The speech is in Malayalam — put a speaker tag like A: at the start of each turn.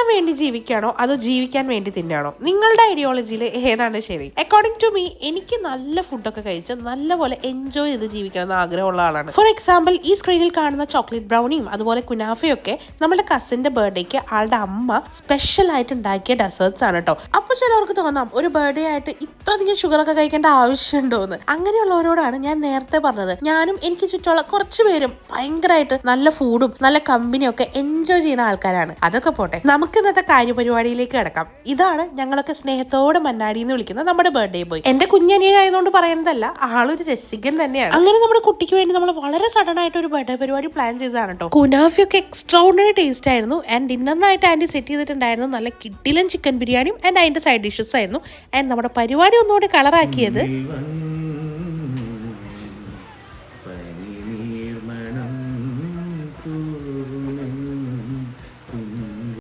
A: തിന്നാൻ വേണ്ടി ജീവിക്കുകയാണോ? അതോ ജീവിക്കാൻ വേണ്ടി തിന്നാണോ നിങ്ങളുടെ ഐഡിയോളജിയിൽ ഏതാണ് ശരി? അക്കോർഡിംഗ് ടു മീ എനിക്ക് നല്ല ഫുഡൊക്കെ കഴിച്ച് നല്ലപോലെ എൻജോയ് ചെയ്ത് ജീവിക്കണം ആഗ്രഹമുള്ള ആളാണ്. ഫോർ എക്സാമ്പിൾ ഈ സ്ക്രീനിൽ കാണുന്ന ചോക്ലേറ്റ് ബ്രൗണിയും അതുപോലെ കുനാഫയൊക്കെ നമ്മുടെ കസിന്റെ ബർത്ത്ഡേക്ക് ആളുടെ അമ്മ സ്പെഷ്യൽ ആയിട്ട് ഉണ്ടാക്കിയ ഡെസേർട്സ് ആണ് കേട്ടോ അപ്പൊ ചിലവർക്ക് തോന്നാം ഒരു ബർത്ത്ഡേ ആയിട്ട് ഇത്രയധികം ഷുഗർ ഒക്കെ കഴിക്കേണ്ട ആവശ്യമുണ്ടോ എന്ന്. അങ്ങനെയുള്ളവരോടാണ് ഞാൻ നേരത്തെ പറഞ്ഞത്. ഞാനും എനിക്ക് ചുറ്റുമുള്ള കുറച്ച് പേരും ഭയങ്കരമായിട്ട് നല്ല ഫുഡും നല്ല കമ്പനിയും ഒക്കെ എൻജോയ് ചെയ്യുന്ന ആൾക്കാരാണ്. അതൊക്കെ പോട്ടെ. നമുക്ക് ഇന്നത്തെ കാര്യപരിപാടിയിലേക്ക് കിടക്കാം. ഇതാണ് ഞങ്ങളൊക്കെ സ്നേഹത്തോടെ മന്നാടി എന്ന് വിളിക്കുന്ന നമ്മുടെ ബർത്ത്ഡേ ബോയ് എന്റെ കുഞ്ഞനിയായതുകൊണ്ട് പറയുന്നതല്ല ആളൊരു രസികൻ തന്നെയാണ്. അങ്ങനെ നമ്മുടെ കുട്ടിക്ക് വേണ്ടി നമ്മൾ വളരെ സഡൻ ആയിട്ട് ഒരു ബർത്ത്ഡേ പരിപാടി പ്ലാൻ ചെയ്തതാണ് കേട്ടോ കുനാഫിയൊക്കെ ഓർഡിനറി ടേസ്റ്റ് ആയിരുന്നു. ആൻഡ് ഡിന്നറിനായിട്ട് ആന്റി സെറ്റ് ചെയ്തിട്ടുണ്ടായിരുന്നു. നല്ല കിഡിലൻ ചിക്കൻ ബിരിയാണിയും ആൻഡ് അതിന്റെ സൈഡ് ഡിഷസ് ആയിരുന്നു. ആൻഡ് നമ്മുടെ പരിപാടി ഒന്നുകൂടി കളറാക്കിയത്